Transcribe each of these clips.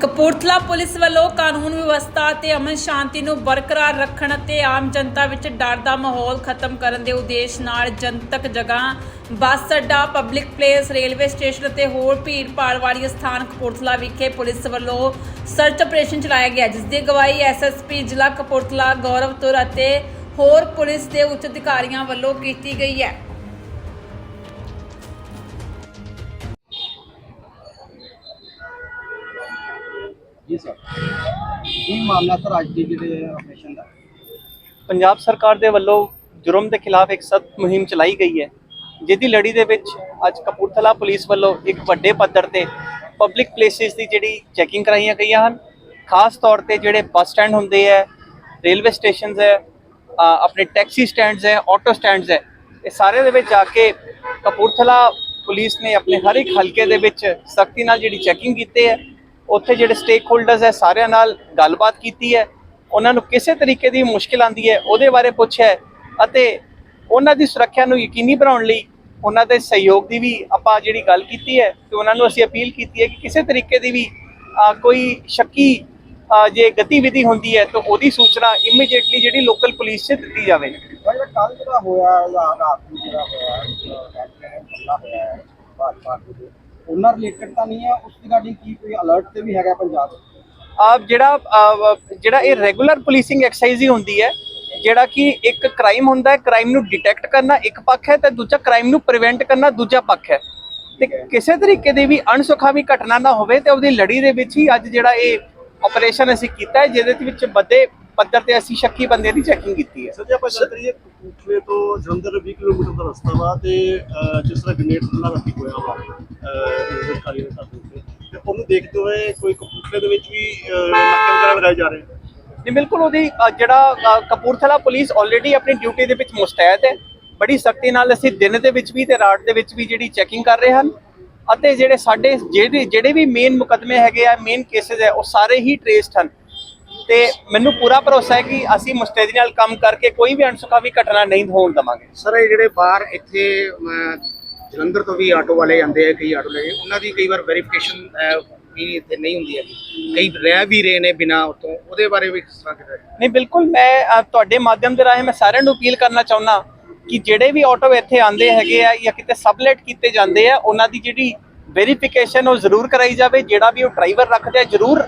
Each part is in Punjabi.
ਕਪੂਰਥਲਾ ਪੁਲਿਸ ਵੱਲੋਂ ਕਾਨੂੰਨ ਵਿਵਸਥਾ ਤੇ ਅਮਨ ਸ਼ਾਂਤੀ ਨੂੰ ਬਰਕਰਾਰ ਰੱਖਣ ਅਤੇ ਆਮ ਜਨਤਾ ਵਿੱਚ ਡਰ ਦਾ ਮਾਹੌਲ ਖਤਮ ਕਰਨ ਦੇ ਉਦੇਸ਼ ਨਾਲ ਜਨਤਕ ਜਗ੍ਹਾ, ਬੱਸ ਅੱਡਾ ਪਬਲਿਕ ਪਲੇਸ ਰੇਲਵੇ ਸਟੇਸ਼ਨ ਅਤੇ ਹੋਰ ਭੀੜ ਭਾੜ ਵਾਲੀ ਸਥਾਨ ਕਪੂਰਥਲਾ ਵਿਖੇ ਪੁਲਿਸ ਵੱਲੋਂ ਸਰਚ ਆਪਰੇਸ਼ਨ ਚਲਾਇਆ ਗਿਆ ਜਿਸ ਦੀ ਅਗਵਾਈ ਐਸਐਸਪੀ ਜ਼ਿਲ੍ਹਾ ਕਪੂਰਥਲਾ ਗੌਰਵ ਤੁਰ ਅਤੇ ਹੋਰ ਪੁਲਿਸ ਦੇ ਉੱਚ ਅਧਿਕਾਰੀਆਂ ਵੱਲੋਂ ਕੀਤੀ ਗਈ ਹੈ। ਜੀ ਸਰ। ਕੀ ਮਾਮਲਾ ਸਰ ਅੱਜ ਦੀ ਜਿਹੜੇ ਆਪਰੇਸ਼ਨ ਦਾ? ਪੰਜਾਬ ਸਰਕਾਰ ਦੇ ਵੱਲੋਂ ਜੁਰਮ ਦੇ ਖਿਲਾਫ ਇੱਕ ਸਖਤ ਮੁਹਿੰਮ ਚਲਾਈ ਗਈ ਹੈ, ਜਿਹਦੀ ਲੜੀ ਦੇ ਵਿੱਚ ਅੱਜ ਕਪੂਰਥਲਾ ਪੁਲਿਸ ਵੱਲੋਂ ਇੱਕ ਵੱਡੇ ਪੱਧਰ ਤੇ ਪਬਲਿਕ ਪਲੇਸਿਸ ਦੀ ਜਿਹੜੀ ਚੈਕਿੰਗ ਕਰਾਈਆਂ ਗਈਆਂ ਹਨ। ਖਾਸ ਤੌਰ ਤੇ ਜਿਹੜੇ ਬੱਸ ਸਟੈਂਡ ਹੁੰਦੇ ਹੈ, ਰੇਲਵੇ ਸਟੇਸ਼ਨਸ ਹੈ ਆਪਣੇ ਟੈਕਸੀ ਸਟੈਂਡਸ ਹੈ, ਆਟੋ ਸਟੈਂਡਸ ਹੈ, ਇਹ ਸਾਰੇ ਦੇ ਵਿੱਚ ਜਾ ਕੇ ਕਪੂਰਥਲਾ ਪੁਲਿਸ ਨੇ ਆਪਣੇ ਹਰ ਇੱਕ ਹਲਕੇ ਦੇ ਵਿੱਚ ਸਖਤੀ ਨਾਲ ਜਿਹੜੀ ਚੈਕਿੰਗ ਕੀਤੀ ਹੈ। ਉੱਥੇ ਜਿਹੜੇ ਸਟੇਕ ਹੋਲਡਰਸ ਹੈ, ਸਾਰਿਆਂ ਨਾਲ ਗੱਲਬਾਤ ਕੀਤੀ ਹੈ। ਉਹਨਾਂ ਨੂੰ ਕਿਸੇ ਤਰੀਕੇ ਦੀ ਮੁਸ਼ਕਿਲ ਆਂਦੀ ਹੈ, ਉਹਦੇ ਬਾਰੇ ਪੁੱਛਿਆ ਅਤੇ ਉਹਨਾਂ ਦੀ ਸੁਰੱਖਿਆ ਨੂੰ ਯਕੀਨੀ ਬਣਾਉਣ ਲਈ ਉਹਨਾਂ ਦੇ ਸਹਿਯੋਗ ਦੀ ਵੀ ਆਪਾਂ ਜਿਹੜੀ ਗੱਲ ਕੀਤੀ ਹੈ ਤੇ ਉਹਨਾਂ ਨੂੰ ਅਸੀਂ ਅਪੀਲ ਕੀਤੀ ਹੈ ਕਿ ਕਿਸੇ ਤਰੀਕੇ ਦੀ ਵੀ ਕੋਈ ਸ਼ੱਕੀ ਜੇ ਗਤੀਵਿਧੀ ਹੁੰਦੀ ਹੈ, ਤਾਂ ਉਹਦੀ ਸੂਚਨਾ ਇਮੀਡੀਏਟਲੀ ਜਿਹੜੀ ਲੋਕਲ ਪੁਲਿਸ 'ਚ ਦਿੱਤੀ ਜਾਵੇ। ਕੱਲ ਜਿਹੜਾ ਹੋਇਆ ਰਾਤ ਨੂੰ ਜਿਹੜਾ ਹੋਇਆ ਹੋਇਆ, ਭਾਜਪਾ ਦੇ ਉਹਨਾਂ ਰਿਲੇਟਡ ਤਾਂ ਨਹੀਂ ਹੈ ਉਸ ਰਿਗਾਰਡਿੰਗ ਕੀ ਕੋਈ ਅਲਰਟ ਤੇ ਵੀ ਹੈਗਾ ਪੰਜਾਬ? ਆਪ ਜਿਹੜਾ ਜਿਹੜਾ ਇਹ ਰੈਗੂਲਰ ਪੁਲਿਸਿੰਗ ਐਕਸਰਸਾਈਜ਼ ਹੀ ਹੁੰਦੀ ਹੈ ਜਿਹੜਾ ਕਿ ਇੱਕ ਕ੍ਰਾਈਮ ਹੁੰਦਾ ਹੈ ਕ੍ਰਾਈਮ ਨੂੰ ਡਿਟੈਕਟ ਕਰਨਾ ਇੱਕ ਪੱਖ ਹੈ ਤੇ ਦੂਜਾ ਕ੍ਰਾਈਮ ਨੂੰ ਪ੍ਰੀਵੈਂਟ ਕਰਨਾ ਦੂਜਾ ਪੱਖ ਹੈ। ਤੇ ਕਿਸੇ ਤਰੀਕੇ ਦੀ ਵੀ ਅਣਸੁਖਾਵੀ ਘਟਨਾ ਨਾ ਹੋਵੇ ਤੇ ਉਹਦੀ ਲੜੀ ਦੇ ਵਿੱਚ ਹੀ ਅੱਜ ਜਿਹੜਾ ਇਹ ਆਪਰੇਸ਼ਨ ਅਸੀਂ ਕੀਤਾ ਹੈ ਜਿਹਦੇ ਦੇ ਵਿੱਚ ਵੱਡੇ ਪੱਧਰ ਤੇ ਅਸੀਂ ਸ਼ੱਕੀ ਬੰਦੇ ਦੀ ਚੈਕਿੰਗ ਕੀਤੀ ਹੈ। ਸਰ ਜੇ ਆਪਾਂ ਗੱਲ ਕਰੀਏ ਕਪੂਰਥਲੇ ਤੋਂ ਜਲੰਧਰ 20 ਕਿਲੋਮੀਟਰ ਦਾ ਰਸਤਾ ਵਾ ਤੇ ਜਿਸ ਤਰ੍ਹਾਂ ਗ੍ਰੇਨੇਡ ਹਮਲਾ ਰਾਤੀ ਹੋਇਆ ਵਾ। ਅਹ ਖਾਲੀ ਦੇ ਘਰ ਦੇ ਉੱਤੇ ਤੇ ਉਹਨੂੰ ਦੇਖਦੇ ਹੋਏ ਕੋਈ ਕਪੂਰਥਲੇ ਦੇ ਵਿੱਚ ਵੀ ਅਹ, ਨਾਕੇ ਵਗੈਰਾ ਲਗਾਏ ਜਾ ਰਹੇ? ਜੀ ਬਿਲਕੁਲ ਉਹਦੀ ਅ, ਜਿਹੜਾ ਅ, ਕਪੂਰਥਲਾ ਪੁਲਿਸ ਆਲਰੇਡੀ ਆਪਣੀ ਡਿਊਟੀ ਦੇ ਵਿੱਚ ਮੁਸਤੈਦ ਹੈ। ਬੜੀ ਸਖਤੀ ਨਾਲ ਅਸੀਂ ਦਿਨ ਦੇ ਵਿੱਚ ਵੀ ਤੇ ਰਾਤ ਦੇ ਵਿੱਚ ਵੀ ਜਿਹੜੀ ਚੈਕਿੰਗ ਕਰ ਰਹੇ ਹਨ। ਅਤੇ ਜਿਹੜੇ ਸਾਡੇ ਜਿਹੜੇ ਜਿਹੜੇ ਵੀ ਮੇਨ ਮੁਕਦਮੇ ਹੈਗੇ ਆ ਮੇਨ ਕੇਸਿਸ ਹੈ ਉਹ ਸਾਰੇ ਹੀ ਟ੍ਰੇਸਡ ਹਨ। ਤੇ ਮੈਨੂੰ ਪੂਰਾ ਭਰੋਸਾ ਹੈ ਕਿ ਅਸੀਂ ਮੁਸਤੈਦੀ ਨਾਲ ਕੰਮ ਕਰਕੇ ਕੋਈ ਵੀ ਅਣਸੁਖਾਵੀ ਘਟਨਾ ਨਹੀਂ ਹੋਣ ਦਵਾਂਗੇ। ਸਰ ਇਹ ਜਿਹੜੇ ਬਾਹਰ ਇੱਥੇ ਅਮ, ਜਲੰਧਰ ਤੋਂ ਵੀ ਆਟੋ ਵਾਲੇ ਆਉਂਦੇ ਆ, ਕਈ ਆਟੋ ਲੈ ਕੇ। ਉਹਨਾਂ ਦੀ ਕਈ ਵਾਰ ਵੈਰੀਫਿਕੇਸ਼ਨ ਵੀ ਇੱਥੇ ਨਹੀਂ ਹੁੰਦੀ ਹੈ ਕਈ ਰਹਿ ਵੀ ਰਹੇ ਨੇ ਬਿਨਾ ਉਤੋਂ ਉਹਦੇ ਬਾਰੇ ਵੀ ਕਿਸ ਤਰ੍ਹਾਂ ਕਿਤੇ ਨਹੀਂ, ਬਿਲਕੁਲ ਮੈਂ ਤੁਹਾਡੇ ਮਾਧਿਅਮ ਦੇ ਰਾਹੀਂ ਮੈਂ ਸਾਰਿਆਂ ਨੂੰ ਅਪੀਲ ਕਰਨਾ ਚਾਹੁੰਦਾ ਕਿ ਜਿਹੜੇ ਵੀ ਆਟੋ ਇੱਥੇ ਆਉਂਦੇ ਹੈਗੇ ਆ ਜਾਂ ਕਿਤੇ ਸਬਲੇਟ ਕੀਤੇ ਜਾਂਦੇ ਆ, ਉਹਨਾਂ ਦੀ ਜਿਹੜੀ ਵੈਰੀਫਿਕੇਸ਼ਨ ਉਹ ਜ਼ਰੂਰ ਕਰਾਈ ਜਾਵੇ। ਜਿਹੜਾ ਵੀ ਉਹ ਡਰਾਈਵਰ ਰੱਖਦੇ ਆ, ਜ਼ਰੂਰ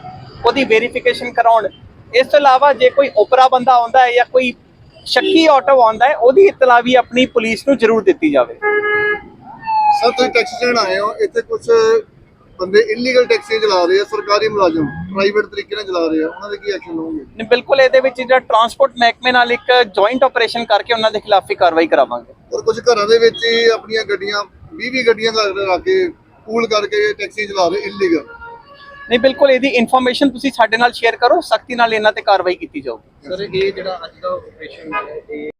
ਉਹਦੀ ਵੈਰੀਫਿਕੇਸ਼ਨ ਕਰਾਉਣ। ਇਸ ਤੋਂ ਇਲਾਵਾ ਜੇ ਕੋਈ ਓਪਰਾ ਬੰਦਾ ਆਉਂਦਾ ਹੈ ਜਾਂ ਕੋਈ ਸ਼ੱਕੀ ਆਟੋ ਆਉਂਦਾ ਹੈ, ਉਹਦੀ ਇਤਲਾ ਵੀ ਆਪਣੀ ਪੁਲਿਸ ਨੂੰ ਜ਼ਰੂਰ ਦਿੱਤੀ ਜਾਵੇ। ਸਰ ਤੁਸੀਂ ਟੈਕਸੀ ਸਟੈਂਡ ਆਏ ਹੋ ਇੱਥੇ ਕੁਝ ਬੰਦੇ ਇਲੀਗਲ ਟੈਕਸੀ ਚਲਾ ਰਹੇ ਆ ਸਰਕਾਰੀ ਮੁਲਾਜ਼ਮ ਪ੍ਰਾਈਵੇਟ ਤਰੀਕੇ ਨਾਲ ਚਲਾ ਰਹੇ ਆ ਉਹਨਾਂ ਦੇ ਕੀ ਐਕਸ਼ਨ ਹੋਣਗੇ? ਨਹੀਂ, ਬਿਲਕੁਲ ਇਹਦੇ ਵਿੱਚ ਜਿਹੜਾ ਟਰਾਂਸਪੋਰਟ ਮਹਿਕਮੇ ਨਾਲ ਇੱਕ ਜੁਆਇੰਟ ਆਪਰੇਸ਼ਨ ਕਰਕੇ ਉਹਨਾਂ ਦੇ ਖਿਲਾਫ ਵੀ ਕਾਰਵਾਈ ਕਰਾਵਾਂਗੇ। ਔਰ ਕੁਝ ਘਰਾਂ ਦੇ ਵਿੱਚ ਹੀ ਆਪਣੀਆਂ ਗੱਡੀਆਂ 20 20 ਗੱਡੀਆਂ ਲਾ ਲਾ ਕੇ ਪੂਲ ਕਰਕੇ ਟੈਕਸੀ ਚਲਾ ਰਹੇ ਇਲੀਗਲ ਨਹੀਂ ਬਿਲਕੁਲ ਇਹਦੀ ਇਨਫੋਰਮੇਸ਼ਨ ਤੁਸੀਂ ਸਾਡੇ ਨਾਲ ਸ਼ੇਅਰ ਕਰੋ ਸਖਤੀ ਨਾਲ ਇਹਨਾਂ ਤੇ ਕਾਰਵਾਈ ਕੀਤੀ ਜਾਊਗੀ। ਸਰ ਇਹ ਜਿਹੜਾ ਅੱਜ ਦਾ ਆਪਰੇਸ਼ਨ ਹੈ ਇਹ